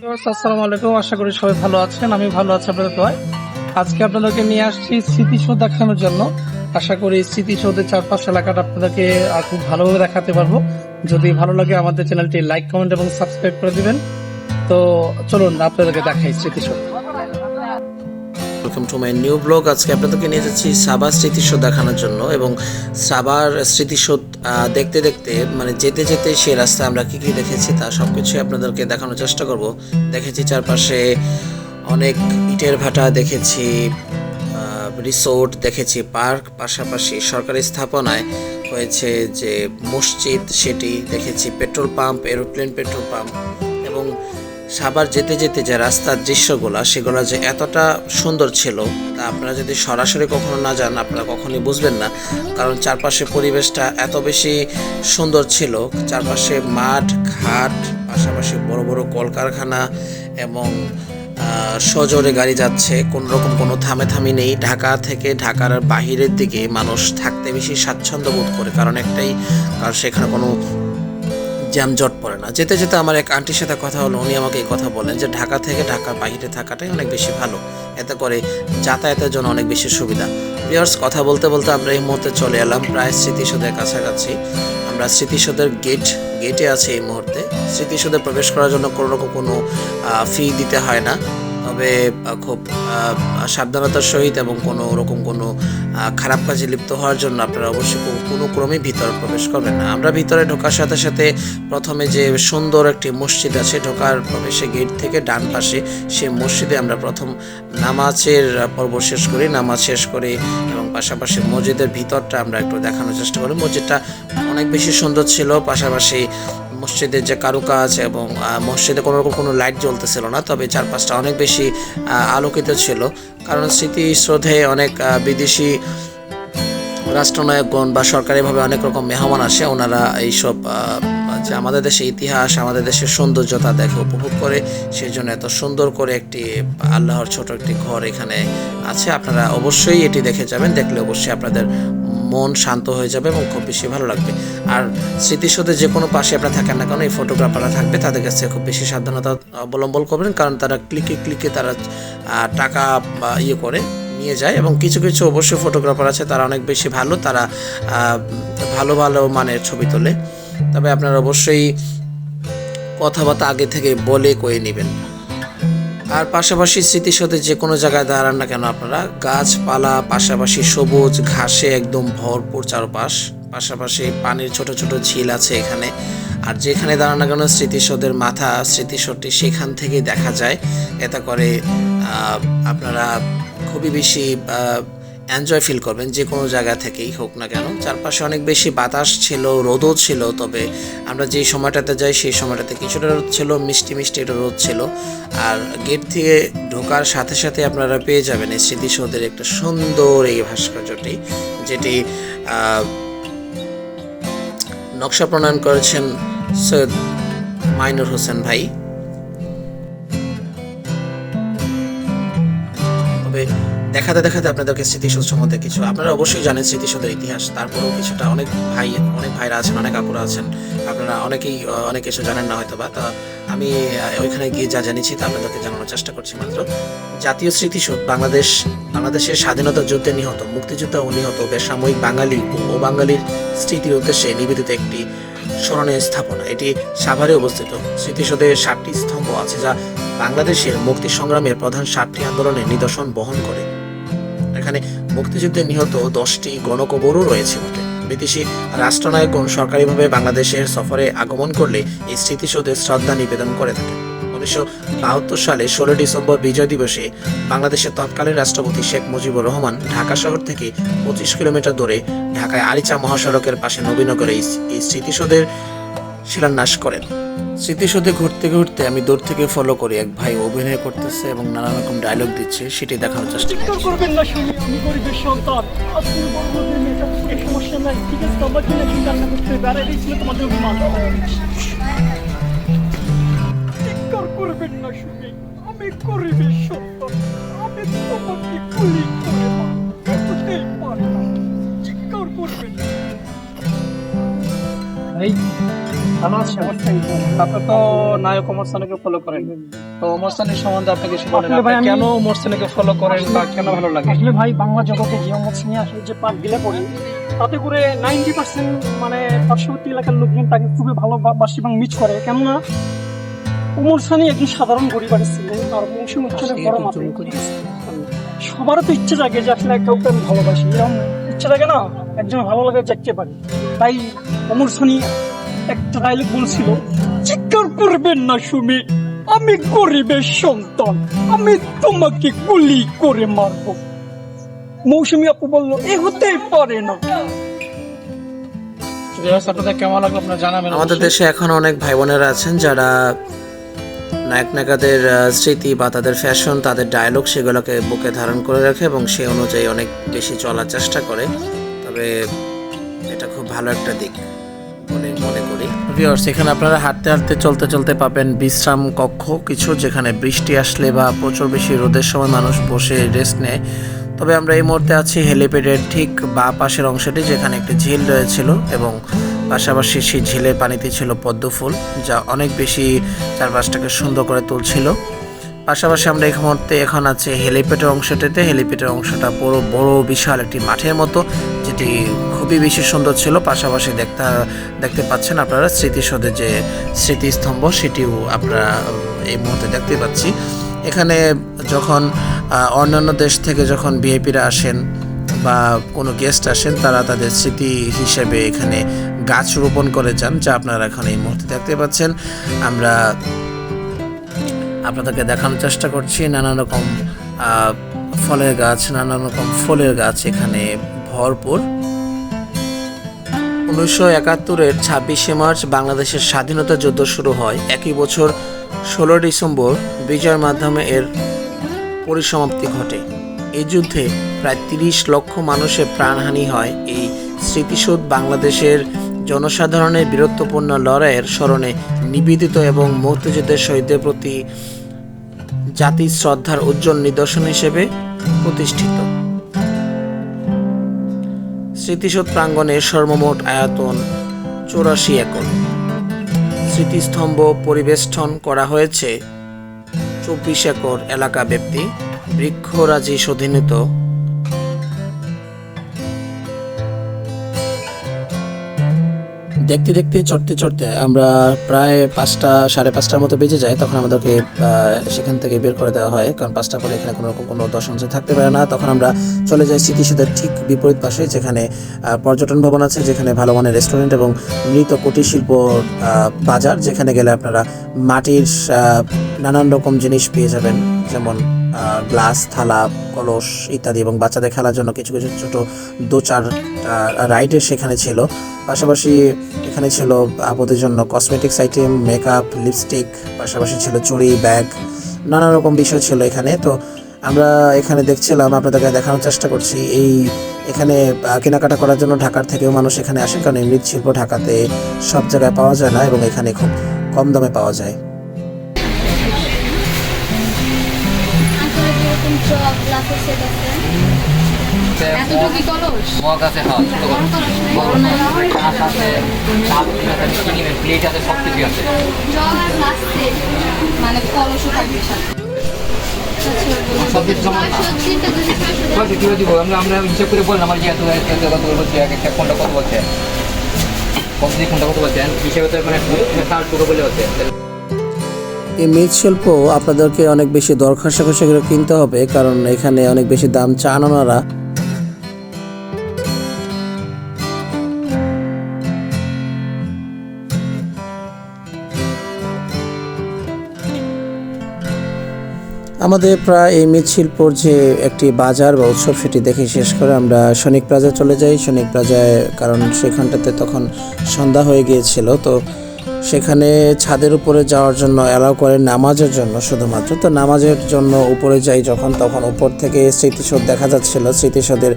আসসালামু আলাইকুম। আশা করি সবাই ভালো আছেন। আমি ভালো আছি আপনাদের দোয়ায়। আজকে আপনাদেরকে নিয়ে আসছি স্মৃতিসৌধ দেখানোর জন্য। আশা করি স্মৃতিসৌধের চারপাশ এলাকাটা আপনাদেরকে আর খুব ভালোভাবে দেখাতে পারব। যদি ভালো লাগে আমাদের চ্যানেলটি লাইক, কমেন্ট এবং সাবস্ক্রাইব করে দিবেন। তো চলুন, আপনাদেরকে দেখাই স্মৃতিসৌধ। Welcome to my new blog. আজকে আপনাদেরকে নিয়ে যাচ্ছি সাবার স্মৃতিসৌধ দেখানোর জন্য এবং সাবার স্মৃতিসৌধ দেখতে দেখতে মানে যেতে যেতে সেই রাস্তায় আমরা কী কী দেখেছি তা সব কিছুই আপনাদেরকে দেখানোর চেষ্টা করব। দেখেছি চারপাশে অনেক ইটের ভাটা, দেখেছি রিসোর্ট, দেখেছি পার্ক, পাশাপাশি সরকারি স্থাপনায় হয়েছে যে মসজিদ, সেটি, দেখেছি petrol pump, aeroplane petrol pump এবং সাবার যেতে যেতে যে রাস্তার দৃশ্যগুলো, সেগুলো যে এতটা সুন্দর ছিল, তা আপনারা যদি সরাসরি কখনো না যান, আপনারা কখনোই বুঝবেন না। কারণ চারপাশে পরিবেশটা এত বেশি সুন্দর ছিল, চারপাশে মাঠ, ঘাট, পাশাপাশি বড় বড় কলকারখানা এবং সজোরে গাড়ি যাচ্ছে, কোন রকম কোনো থামে থামি নেই। ঢাকা থেকে ঢাকার বাহিরের দিকে মানুষ থাকতে বেশি স্বাচ্ছন্দ্য বোধ করে, কারণ একটাই, কারণ সেখানে কোনো জ্যামজট পড়ে না। যেতে যেতে আমার এক আন্টির সাথে কথা হলো, উনি আমাকে এই কথা বলেন যে ঢাকা থেকে ঢাকার বাইরে থাকাটাই অনেক বেশি ভালো। এতে করে যাতায়াতের জন্য অনেক বেশি সুবিধা। প্লেয়ার্স কথা বলতে বলতে আমরা এই মুহূর্তে চলে এলাম প্রায় স্মৃতিসৌধের কাছাকাছি। আমরা স্মৃতিসৌধের গেট গেটে আছি এই মুহূর্তে। স্মৃতিসৌধে প্রবেশ করার জন্য কোনো রকম কোনো ফি দিতে হয় না। তবে খুব সাবধানতার সহিত এবং কোনো রকম কোনো খারাপ কাজে লিপ্ত হওয়ার জন্য আপনারা অবশ্যই কোনো ক্রমে ভিতরে প্রবেশ করবেন না। আমরা ভিতরে ঢোকার সাথে সাথে প্রথমে যে সুন্দর একটি মসজিদ আছে, ঢোকার প্রবেশে গেট থেকে ডান পাশে সেই মসজিদে আমরা প্রথম নামাজের পর্ব শেষ করি। নামাজ শেষ করি এবং পাশাপাশি মসজিদের ভিতরটা আমরা একটু দেখানোর চেষ্টা করি। মসজিদটা অনেক বেশি সুন্দর ছিল, পাশাপাশি মসজিদের যে কারুকাজ এবং মসজিদে কোনো রকম কোনো লাইট জ্বলতেছিল না, তবে চারপাশটা অনেক বেশি আলোকিত ছিল। কারণ স্মৃতি স্মৃতিশ্রোধে অনেক বিদেশি রাষ্ট্রনায়কগণ বা সরকারিভাবে অনেক রকম মেহমান আসে, ওনারা এইসব যে আমাদের দেশের ইতিহাস, আমাদের দেশের সৌন্দর্যতা দেখে উপভোগ করে। সেই জন্য এত সুন্দর করে একটি, আল্লাহর ছোট একটি ঘর এখানে আছে। আপনারা অবশ্যই এটি দেখে যাবেন, দেখলে অবশ্যই আপনাদের মন শান্ত হয়ে যাবে এবং খুব বেশি ভালো লাগবে। আর স্মৃতিসৌধে যে কোনো পাশে আপনারা থাকেন না কেন, এই ফটোগ্রাফাররা থাকবে, তাদের কাছে খুব বেশি সাবধানতা অবলম্বন করবেন, কারণ তারা ক্লিকে ক্লিকে তারা টাকা ইয়ে করে নিয়ে যায় এবং কিছু কিছু অবশ্যই ফটোগ্রাফার আছে, তারা অনেক বেশি ভালো, তারা ভালো ভালো মানের ছবি তোলে। তবে আপনারা অবশ্যই কথাবার্তা আগে থেকে বলে কয়ে নেবেন। আর পাশাপাশি স্মৃতিসৌধে যে কোনো জায়গায় দাঁড়ান না কেন আপনারা, গাছপালা, পাশাপাশি সবুজ ঘাসে একদম ভরপুর চারপাশ, পাশাপাশি পানির ছোট ছোট ঝিল আছে এখানে। আর যেখানে দাঁড়ান না কেন স্মৃতিসৌধের মাথা স্মৃতিসৌধটি সেখান থেকেই দেখা যায়। এতে করে আপনারা খুবই বেশি এনজয় ফিল করবেন যে কোনো জায়গা থেকেই হোক না কেন। চারপাশে অনেক বেশি বাতাস ছিল, রোদও ছিল, তবে আমরা যেই সময়টাতে যাই সেই সময়টাতে কিছুটা রোদ ছিল, মিষ্টি মিষ্টি একটা রোদ ছিল। আর গেট থেকে ঢোকার সাথে সাথে আপনারা পেয়ে যাবেন এই স্মৃতিসৌধের একটা সুন্দর এই ভাস্কর্যটি, যেটি নকশা প্রণয়ন করেছেন সৈয়দ মাইনুর হোসেন ভাই। দেখাতে দেখাতে আপনাদেরকে স্মৃতিসৌধ সম্বন্ধে কিছু, আপনারা অবশ্যই জানেন স্মৃতিসৌধের ইতিহাস, তারপরেও কিছুটা অনেক ভাই, অনেক ভাইরা আছেন, অনেক আপুরা আছেন, আপনারা অনেকেই অনেক কিছু জানেন না হয়তো বা তা আমি ওইখানে গিয়ে যা জানিয়েছি তা আপনাদেরকে জানানোর চেষ্টা করছি মাত্র। জাতীয় স্মৃতিসৌধ, বাংলাদেশ, বাংলাদেশের স্বাধীনতা যুদ্ধে নিহত, মুক্তিযোদ্ধা ও নিহত বেসামরিক বাঙালি ও বাঙালির স্মৃতির উদ্দেশ্যে নিবেদিত একটি স্মরণীয় স্থাপনা। এটি সাভারে অবস্থিত। স্মৃতিসৌধের সাতটি স্তম্ভ আছে যা বাংলাদেশের মুক্তি সংগ্রামের প্রধান সাতটি আন্দোলনের নিদর্শন বহন করে। এখানে মুক্তিযুদ্ধে নিহত দশটি গণকবরও রয়েছে বটে। বিদেশি রাষ্ট্রনায়কগণ সরকারিভাবে বাংলাদেশের সফরে আগমন করলে এই স্মৃতিসৌধে শ্রদ্ধা নিবেদন করে থাকেন উনিশশো বাহাত্তর সালে ষোলো ডিসেম্বর বিজয় দিবসে বাংলাদেশের তৎকালীন রাষ্ট্রপতি শেখ মুজিবুর রহমান ঢাকা শহর থেকে পঁচিশ কিলোমিটার দূরে ঢাকায় আরিচা মহাসড়কের পাশে নবীনগরে এই স্মৃতিসৌধের শিলান্যাস করেন। স্মৃতিসৌধে ঘুরতে ঘুরতে আমি দূর থেকে ফলো করি। এক ভাই অভিনয় করতেছে এবং নানা রকম ডায়লগ দিচ্ছে সেটি দেখানোর চেষ্টা করবেন না শুনি আমি গরিবের সন্তান। আপনি বড় গরিবের মেয়েটা এই সমস্যা নাই। ঠিক আছে আমার জন্য কি কান্না করতে বেড়াই দিয়েছিল তোমাদের অভিমান করবেন না শুনি আমি গরিবের সন্তান। আমি তোমাকে গুলি করে ভালো আপনি তো নায়ক সানিকে ফলো করেন। তো সানির সম্বন্ধে আপনি কিছু বলেন? আসলে ভাই আপনি আমি- কেন সানিকে ফলো করেন বা কেন ভালো লাগে? আসলে ভাই বাংলা জগতে যে অমত সিং আসলে যে দিলে পড়ে তাতে করে নাইনটি পার্সেন্ট মানে পার্শ্ববর্তী এলাকার লোকজন তাকে খুবই ভালোবাসে এবং মিচ করে। কেননা উমর সানি একজন সাধারণ পরিবারের ছিলেন আর মৌসুম হচ্ছে বড় মাপে সবারও তো ইচ্ছে জাগে যে আসলে কাউকে আমি ভালোবাসি। এরকম ইচ্ছে জাগে না একজন ভালো লাগে দেখতে পারি। তাই অমর সানি একটা ডায়লগ বলছিল চিৎকার করবেন না সুমি আমি গরিবের সন্তান আমি তোমাকে গুলি করে মারবো। মৌসুমি আপু বলল এ হতেই পারে না। ভিউয়ার্স আপনাদের কেমন লাগল আপনারা জানাবেন আমাদের দেশে এখন অনেক ভাই বোনেরা আছেন যারা নায়ক নায়িকাদের স্মৃতি বা তাদের ফ্যাশন তাদের ডায়লগ সেগুলোকে বুকে ধারণ করে রাখে এবং সেই অনুযায়ী অনেক বেশি চলার চেষ্টা করে। তবে এটা খুব ভালো একটা দিক। বলে এখানে আপনারা হাঁটতে হাঁটতে, চলতে চলতে পাবেন বিশ্রাম কক্ষ, কিছু যেখানে বৃষ্টি আসলে বা প্রচুর বেশি রোদের সময় মানুষ বসে রেস্ট নেয়। তবে আমরা এই মুহূর্তে আছি হেলিপ্যাডের ঠিক বা পাশের অংশটি যেখানে একটি ঝিল রয়েছিল এবং পাশাপাশি সেই ঝিলের পানিতে ছিল পদ্ম ফুল, যা অনেক বেশি চারপাশটাকে সুন্দর করে তুলছিল। পাশাপাশি আমরা এই মুহূর্তে এখন আছে হেলিপ্যাডের অংশটিতে। হেলিপ্যাডের অংশটা বড় বড়, বিশাল একটি মাঠের মতো। যেটি খুবই বেশি সুন্দর ছিল। পাশাপাশি দেখতে দেখতে পাচ্ছেন আপনারা স্মৃতিসৌধের যে স্মৃতিস্তম্ভ, সেটিও আপনারা এই মুহূর্তে দেখতে পাচ্ছি। এখানে যখন অন্যান্য দেশ থেকে যখন ভিআইপিরা আসেন বা কোনো গেস্ট আসেন, তারা তাদের স্মৃতি হিসেবে এখানে গাছ রোপণ করে যান, যা আপনারা এখন এই মুহূর্তে দেখতে পাচ্ছেন। আমরা আপনাদেরকে দেখানোর চেষ্টা করছি নানা রকম ফলের গাছ নানা রকম ফুলের গাছ এখানে ভরপুর উনিশশো একাত্তরের ছাব্বিশে মার্চ বাংলাদেশের স্বাধীনতা যুদ্ধ শুরু হয়। একই বছর ষোলো ডিসেম্বর বিজয়ের মাধ্যমে এর পরিসমাপ্তি ঘটে। এই যুদ্ধে প্রায় তিরিশ লক্ষ মানুষের প্রাণহানি হয়। এই স্মৃতিসৌধ বাংলাদেশের জনসাধারণের বীরত্বপূর্ণ লড়াইয়ের স্মরণে নিবেদিত এবং মুক্তিযুদ্ধের শহীদদের প্রতি জাতির শ্রদ্ধার উজ্জ্বল নিদর্শন হিসেবে প্রতিষ্ঠিত। স্মৃতিসৌধ প্রাঙ্গণের সর্বমোট আয়তন চৌরাশি একর। স্মৃতিস্তম্ভ পরিবেষ্টন করা হয়েছে চব্বিশ একর এলাকা ব্যাপ্তি বৃক্ষরাজি স্বাধীনিত দেখতে দেখতে, চড়তে চড়তে আমরা প্রায় পাঁচটা, সাড়ে পাঁচটার মতো বেজে যায়, তখন আমাদেরকে সেখান থেকে বের করে দেওয়া হয়। কারণ পাঁচটা পরে এখানে কোনো রকম কোনো দর্শন থাকতে পারে না। তখন আমরা চলে যাই স্মৃতিসৌধের ঠিক বিপরীত পাশে, যেখানে পর্যটন ভবন আছে, যেখানে ভালো মানের রেস্টুরেন্ট এবং মৃত কুটির শিল্প বাজার, যেখানে গেলে আপনারা মাটির নানান রকম জিনিস পেয়ে যাবেন। যেমন গ্লাস, থালা, কলস ইত্যাদি এবং বাচ্চাদের খেলার জন্য কিছু কিছু ছোট দু চার রাইডের সেখানে ছিল। পাশাপাশি এখানে ছিল আপুদের জন্য কসমেটিক্স আইটেম মেকআপ লিপস্টিক পাশাপাশি ছিল চুড়ি ব্যাগ নানা রকম বিষয় ছিল এখানে। তো আমরা এখানে দেখছিলাম, আপনাদেরকে দেখানোর চেষ্টা করছি, এই এখানে কেনাকাটা করার জন্য ঢাকার থেকেও মানুষ এখানে আসে, কারণ মৃৎশিল্প ঢাকাতে সব জায়গায় পাওয়া যায় না এবং এখানে খুব কম দামে পাওয়া যায়। হ্যাঁ মানে আমরা আমরা হিসাব করে বললাম আমার যে এত কত বলছে এক একটা কোনটা কত বলছে কোনটা কত বলছেন হিসেবে তো মানে বলে হচ্ছে এই মৃৎশিল্প আপনাদেরকে অনেক বেশি দরখাস্ত করে সেগুলো কিনতে হবে, কারণ এখানে অনেক বেশি দাম চান ওনারা। আমাদের প্রায় এই মৃৎশিল্পর যে একটি বাজার বা উৎসব সেটি দেখে শেষ করে আমরা সৈনিক প্লাজা চলে যাই। সৈনিক প্লাজায়, কারণ সেখানটাতে তখন সন্ধ্যা হয়ে গিয়েছিল, তো সেখানে ছাদের উপরে যাওয়ার জন্য অ্যালাউ করে নামাজের জন্য শুধুমাত্র। তো নামাজের জন্য উপরে যাই যখন, তখন উপর থেকে স্মৃতিসৌধ দেখা যাচ্ছিল। স্মৃতিসৌধের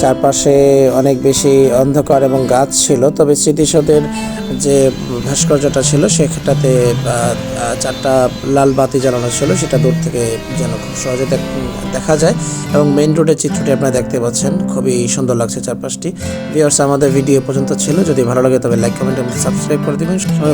চারপাশে অনেক বেশি অন্ধকার এবং গাছ ছিল। তবে স্মৃতিসৌধের যে ভাস্কর্যটা ছিল, সেটাতে চারটা লাল বাতি জ্বালানো ছিল। সেটা দূর থেকে যেন খুব সহজে দেখা যায়। এবং মেন রোডের চিত্রটি আপনারা দেখতে পাচ্ছেন। খুবই সুন্দর লাগছে চারপাশটি। ভিউয়ার্স আমাদের ভিডিও পর্যন্ত ছিল। যদি ভালো লাগে তবে লাইক কমেন্ট এবং সাবস্ক্রাইব করে দিবেন।